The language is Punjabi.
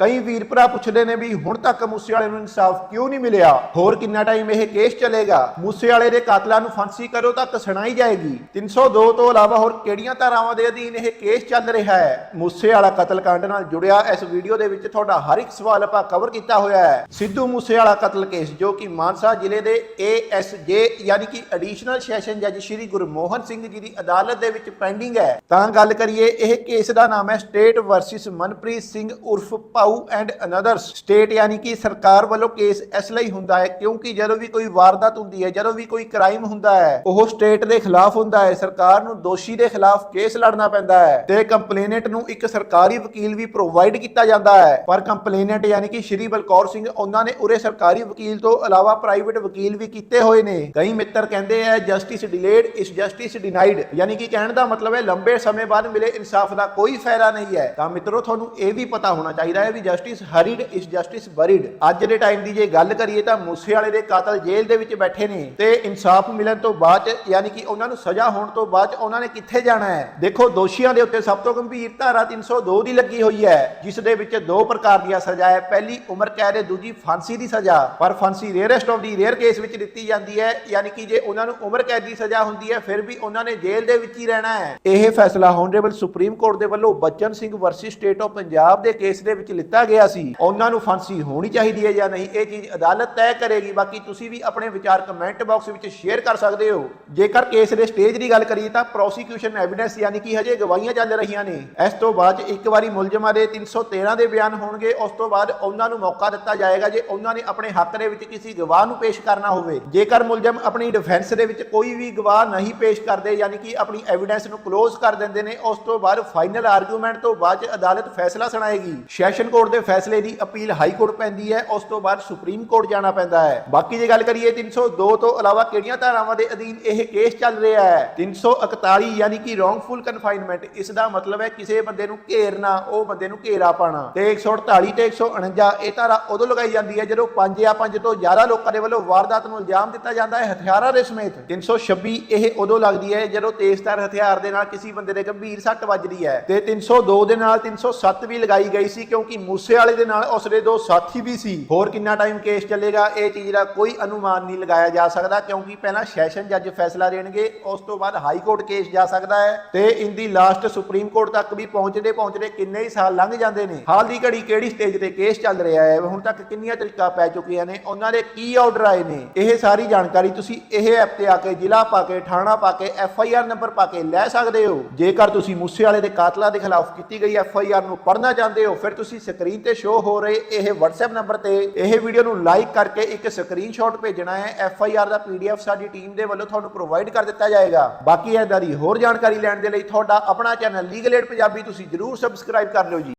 ਕਈ ਵੀਰ ਭਰਾ ਪੁੱਛਦੇ ਨੇ ਵੀ ਹੁਣ ਤੱਕ ਮੂਸੇਵਾਲੇ ਨੂੰ ਇਨਸਾਫ ਕਿਉਂ ਨਹੀਂ ਮਿਲਿਆ? ਹੋਰ ਕਿੰਨਾ ਟਾਈਮ ਇਹ ਕੇਸ ਚੱਲੇਗਾ? ਮੂਸੇਵਾਲੇ ਦੇ ਕਾਤਲਾਂ ਨੂੰ ਫਾਂਸੀ ਕਰੋ ਤੱਕ ਸੁਣਾਈ ਜਾਏਗੀ। 302 ਤੋਂ ਇਲਾਵਾ ਹੋਰ ਕਿਹੜੀਆਂ ਧਾਰਾਵਾਂ ਦੇ ਅਧੀਨ ਇਹ ਕੇਸ ਚੱਲ ਰਿਹਾ ਹੈ? ਮੂਸੇਵਾਲਾ ਕਤਲकांड ਨਾਲ ਜੁੜਿਆ ਇਸ ਵੀਡੀਓ ਦੇ ਵਿੱਚ ਤੁਹਾਡਾ ਹਰ ਇੱਕ ਸਵਾਲ ਆਪਾਂ ਕਵਰ ਕੀਤਾ ਹੋਇਆ ਹੈ। ਸਿੱਧੂ ਮੂਸੇਵਾਲਾ ਕਤਲ ਕੇਸ ਜੋ ਕਿ ਮਾਨਸਾ ਜ਼ਿਲ੍ਹੇ ਦੇ ਏਐਸਜੇ ਯਾਨੀ ਕਿ ਐਡੀਸ਼ਨਲ ਸੈਸ਼ਨ ਜੱਜ ਸ਼੍ਰੀ ਗੁਰਮੋਹਨ ਸਿੰਘ ਜੀ ਦੀ ਅਦਾਲਤ ਦੇ ਵਿੱਚ ਪੈਂਡਿੰਗ ਹੈ। ਤਾਂ ਗੱਲ ਕਰੀਏ, ਇਹ ਕੇਸ ਦਾ ਨਾਮ ਹੈ ਸਟੇਟ ਵਰਸਸ ਮਨਪ੍ਰੀਤ ਸਿੰਘ ਉਰਫ ਪਾਉ ਐਂਡ ਅਨਦਰਸ ਸਟੇਟ ਯਾਨੀ ਕਿ ਸਰਕਾਰ ਵੱਲੋਂ ਕੇਸ ਇਸ ਲਈ ਹੁੰਦਾ ਹੈ ਕਿਉਂਕਿ ਜਦੋਂ ਵੀ ਕੋਈ ਵਾਰਦਾਤ ਹੁੰਦੀ ਹੈ, ਜਦੋਂ ਵੀ ਕੋਈ ਕ੍ਰਾਈਮ ਹੁੰਦਾ ਹੈ, ਉਹ ਸਟੇਟ ਦੇ ਖਿਲਾਫ ਹੁੰਦਾ ਹੈ, ਸਰਕਾਰ ਨੂੰ ਦੋਸ਼ੀ ਦੇ ਖਿਲਾਫ ਕੇਸ ਲੜਨਾ ਪੈਂਦਾ ਹੈ ਤੇ ਕੰਪਲੇਨੈਂਟ ਨੂੰ ਇੱਕ ਸਰਕਾਰੀ ਵਕੀਲ ਵੀ ਪ੍ਰੋਵਾਈਡ ਕੀਤਾ ਜਾਂਦਾ ਹੈ। ਪਰ ਕੰਪਲੇਨੈਂਟ ਯਾਨੀ ਕਿ ਸ਼੍ਰੀ ਬਲਕੌਰ ਸਿੰਘ, ਉਹਨਾਂ ਨੇ ਉਰੇ ਸਰਕਾਰੀ ਵਕੀਲ ਤੋਂ ਇਲਾਵਾ ਪ੍ਰਾਈਵੇਟ ਵਕੀਲ ਵੀ ਕੀਤੇ ਹੋਏ ਨੇ। ਕਈ ਮਿੱਤਰ ਕਹਿੰਦੇ ਆ justice delayed is justice denied ਯਾਨੀ ਕਿ ਕਹਿਣ ਦਾ ਮਤਲਬ ਹੈ, ਲੰਬੇ ਸਮੇਂ ਬਾਅਦ ਮਿਲੇ ਇਨਸਾਫ ਦਾ ਕੋਈ ਫਾਇਦਾ ਨਹੀਂ ਹੈ। ਤਾਂ ਮਿੱਤਰੋ, ਤੁਹਾਨੂੰ ਇਹ ਵੀ ਪਤਾ ਹੋਣਾ ਚਾਹੀਦਾ ਹੈ ਵੀ ਜਸਟਿਸ ਹਰੀਡ ਇਸ ਜਸਟਿਸ ਬਰੀਡ ਅੱਜ ਦੇ ਟਾਈਮ ਦੀ ਜੇ ਗੱਲ ਕਰੀਏ ਤਾਂ ਮੂਸੇ ਵਾਲੇ ਦੇ ਕਾਤਲ ਜੇਲ੍ਹ ਦੇ ਵਿੱਚ ਬੈਠੇ ਨੇ ਤੇ ਇਨਸਾਫ ਮਿਲਣ ਤੋਂ ਬਾਅਦ ਯਾਨੀ ਕਿ ਉਹਨਾਂ ਨੂੰ ਸਜ਼ਾ ਹੋਣ ਤੋਂ ਬਾਅਦ ਉਹਨਾਂ ਨੇ ਕਿੱਥੇ ਜਾਣਾ ਹੈ? ਦੇਖੋ, ਦੋਸ਼ੀਆਂ ਦੇ ਉੱਤੇ ਸਭ ਤੋਂ ਗੰਭੀਰ ਧਾਰਾ 302 ਦੀ ਲੱਗੀ ਹੋਈ ਹੈ, ਜਿਸ ਦੇ ਵਿੱਚ ਦੋ ਪ੍ਰਕਾਰ ਦੀਆਂ ਸਜ਼ਾ ਹੈ। ਪਹਿਲੀ ਉਮਰ ਕੈਦ ਹੈ ਦੂਜੀ ਫਾਂਸੀ ਦੀ ਸਜ਼ਾ। ਪਰ ਫਾਂਸੀ rarest of the rare case ਵਿੱਚ ਦਿੱਤੀ ਜਾਂਦੀ ਹੈ, ਯਾਨੀ ਕਿ ਜੇ ਉਹਨਾਂ ਨੂੰ ਉਮਰ ਕੈਦ ਦੀ ਸਜ਼ਾ ਹੁੰਦੀ ਹੈ, ਫਿਰ ਵੀ ਉਹਨਾਂ ਨੇ ਜੇਲ੍ਹ ਦੇ ਵਿੱਚ ਹੀ ਰਹਿਣਾ ਹੈ। ਇਹ ਫੈਸਲਾ ਹੋਨਰੇਬਲ ਸੁਪਰੀਮ ਕੋਰਟ ਦੇ ਵੱਲੋਂ Bachan Singh versus state of Punjab ਦੇ ਕੇਸ ਦੇ ਵਿੱਚ ਲਿੱਤਾ ਗਿਆ ਸੀ, ਉਹਨਾਂ ਨੂੰ ਫਾਂਸੀ ਹੋਣੀ ਚਾਹੀਦੀ ਹੈ ਜਾਂ ਨਹੀਂ, ਇਹ ਚੀਜ਼ ਅਦਾਲਤ ਤੈਅ ਕਰੇਗੀ। ਬਾਕੀ ਤੁਸੀਂ ਵੀ ਆਪਣੇ ਵਿਚਾਰ ਕਮੈਂਟ ਬਾਕਸ ਵਿੱਚ ਸ਼ੇਅਰ ਕਰ ਸਕਦੇ ਹੋ। ਜੇਕਰ ਕੇਸ ਦੇ ਸਟੇਜ ਦੀ ਗੱਲ ਕਰੀਏ ਤਾਂ ਪ੍ਰੋਸੀਕਿਊਸ਼ਨ ਐਵੀਡੈਂਸ ਯਾਨੀ ਕਿ ਹਜੇ ਗਵਾਹੀਆਂ ਚੱਲ ਰਹੀਆਂ ਨੇ। ਇਸ ਤੋਂ ਬਾਅਦ ਇੱਕ ਵਾਰੀ ਮੁਲਜ਼ਮਾਂ ਦੇ 313 ਦੇ ਬਿਆਨ ਹੋਣਗੇ, ਉਸ ਤੋਂ ਬਾਅਦ ਉਹਨਾਂ ਨੂੰ ਮੌਕਾ ਦਿੱਤਾ ਜਾਏਗਾ ਜੇ ਉਹਨਾਂ ਨੇ ਆਪਣੇ ਹੱਕ ਦੇ ਵਿੱਚ ਕਿਸੇ ਗਵਾਹ ਨੂੰ ਪੇਸ਼ ਕਰਨਾ ਹੋਵੇ। ਜੇਕਰ ਮੁਲਜ਼ਮ ਆਪਣੀ ਡਿਫੈਂਸ ਦੇ ਵਿੱਚ ਕੋਈ ਵੀ ਗਵਾਹ ਨਹੀਂ ਪੇਸ਼ ਕਰਦੇ, ਯਾਨੀ ਕਿ ਆਪਣੀ ਐਵੀਡੈਂਸ ਨੂੰ ਕਲੋਜ਼ ਕਰ ਦਿੰਦੇ ਨੇ, ਉਸ ਤੋਂ ਬਾਅਦ ਫਾਈਨਲ ਆਰਗੂਮੈਂਟ ਤੋਂ ਬਾਅਦ 'ਚ ਅਦਾਲਤ ਫੈਸਲਾ ਸੁਣਾਏਗੀ। ਸੈਸ਼ਨ ਕੋਰਟ ਦੇ ਫੈਸਲੇ ਦੀ ਅਪੀਲ ਹਾਈ ਕੋਰਟ ਪੈਂਦੀ ਹੈ, ਉਸ ਤੋਂ ਬਾਅਦ ਸੁਪਰੀਮ ਕੋਰਟ ਜਾਣਾ ਪੈਂਦਾ ਹੈ। ਬਾਕੀ ਜੇ ਗੱਲ ਕਰੀਏ 302 ਤੋਂ ਇਲਾਵਾ ਕਿਹੜੀਆਂ ਧਾਰਾਵਾਂ ਦੇ ਅਧੀਨ ਇਹ ਕੇਸ ਚੱਲ ਰਿਹਾ ਹੈ? 341 ਯਾਨੀ ਕਿ ਰੋਂਗਫੁਲ ਕਨਫਾਈਨਮੈਂਟ ਇਸ ਦਾ ਮਤਲਬ ਹੈ ਕਿਸੇ ਬੰਦੇ ਨੂੰ ਘੇਰਨਾ ਉਹ ਬੰਦੇ ਨੂੰ ਘੇਰਾ ਪਾਣਾ। ਤੇ 148 ਤੇ 149 ਇਹ ਧਾਰਾ ਉਦੋਂ ਲਗਾਈ ਜਾਂਦੀ ਹੈ ਜਦੋਂ 5 ਜਾਂ 5 ਤੋਂ ਜ਼ਿਆਦਾ ਲੋਕਾਂ ਦੇ ਵੱਲੋਂ ਵਾਰਦਾਤ ਨੂੰ ਇਲਜ਼ਾਮ ਦਿੱਤਾ ਜਾਂਦਾ ਹੈ, ਹਥਿਆਰਾਂ ਦੇ ਸਮੇਤ। 326 ਇਹ ਉਦੋਂ ਲੱਗਦੀ ਹੈ ਜਦੋਂ ਤੇਜ਼ਧਾਰ ਹਥਿਆਰ ਦੇ ਨਾਲ ਕਿਸੇ ਬੰਦੇ ਦੇ ਗੰਭੀਰ ਸੱਟ ਵੱਜਦੀ ਹੈ। ਤੇ 302 ਦੇ ਨਾਲ 307 ਵੀ ਲਗਾਈ ਗਈ ਸੀ, ਕਿਉਂਕਿ ਮੂਸੇ ਵਾਲੇ ਦੇ ਨਾਲ ਉਸਦੇ ਦੋ ਸਾਥੀ ਵੀ ਸੀ। ਹੋਰ ਕਿੰਨਾ ਟਾਈਮ ਕੇਸ ਚੱਲੇਗਾ, ਇਹ ਚੀਜ਼ ਦਾ ਕੋਈ ਅਨੁਮਾਨ ਨਹੀਂ ਲਗਾਇਆ ਜਾ ਸਕਦਾ ਕਿਉਂਕਿ ਪਹਿਲਾਂ ਸੈਸ਼ਨ ਜੱਜ ਫੈਸਲਾ ਦੇਣਗੇ, ਉਸ ਤੋਂ ਬਾਅਦ ਹਾਈ ਕੋਰਟ ਕੇਸ ਜਾ ਸਕਦਾ ਹੈ ਤੇ ਇੰਦੀ ਲਾਸਟ ਸੁਪਰੀਮ ਕੋਰਟ ਤੱਕ ਵੀ ਪਹੁੰਚਦੇ ਪਹੁੰਚਦੇ ਕਿੰਨੇ ਹੀ ਸਾਲ ਲੰਘ ਜਾਂਦੇ ਨੇ। ਹਾਲ ਦੀ ਘੜੀ ਕਿਹੜੀ ਸਟੇਜ ਤੇ ਕੇਸ ਚੱਲ ਰਿਹਾ ਹੈ, ਹੁਣ ਤੱਕ ਕਿੰਨੀਆਂ ਤਰੀਕਾ ਪੈ ਚੁੱਕੀਆਂ ਨੇ, ਉਹਨਾਂ ਦੇ ਕੀ ਆਰਡਰ ਆਏ ਨੇ, ਇਹ ਸਾਰੀ ਜਾਣਕਾਰੀ ਤੁਸੀਂ ਇਹ ਐਪ ਤੇ ਆ ਕੇ ਜ਼ਿਲ੍ਹਾ ਪਾ ਕੇ, ਥਾਣਾ ਪਾ ਕੇ ਐਫ ਆਈ ਆਰ ਨੰਬਰ ਪਾ ਕੇ ਲੈ ਸਕਦੇ ਹੋ। ਜੇਕਰ ਤੁਸੀਂ ਮੂਸੇ ਵਾਲੇ ਦੇ ਕਾਤਲਾਂ ਦੇ ਖਿਲਾਫ ਕੀਤੀ ਗਈ ਐਫ ਆਈ ਆਰ ਨੂੰ ਪੜ੍ਹਨਾ ਚਾਹੁੰਦੇ ਹੋ, ਫਿਰ ਤੁਸੀਂ ਸਕਰੀਨ ਤੇ ਸ਼ੋ ਹੋ ਰਹੇ, ਇਹ WhatsApp ਨੰਬਰ ਤੇ ਇਹ ਵੀਡੀਓ ਨੂੰ ਲਾਈਕ ਕਰਕੇ ਇੱਕ ਸਕਰੀਨਸ਼ਾਟ ਭੇਜਣਾ ਹੈ। ਐਫ ਆਈ ਆਰ ਦਾ ਪੀਡੀਐਫ ਸਾਡੀ ਟੀਮ ਦੇ ਵੱਲੋਂ ਤੁਹਾਨੂੰ ਪ੍ਰੋਵਾਈਡ ਕਰ ਦਿੱਤਾ ਜਾਏਗਾ। ਬਾਕੀ ਇਦਾਂ ਦੀ ਹੋਰ ਜਾਣਕਾਰੀ ਲੈਣ ਦੇ ਲਈ ਤੁਹਾਡਾ ਆਪਣਾ ਚੈਨਲ ਲੀਗਲ ਏਡ ਪੰਜਾਬੀ ਤੁਸੀਂ ਜਰੂਰ ਸਬਸਕ੍ਰਾਈਬ ਕਰ ਲਿਓ ਜੀ।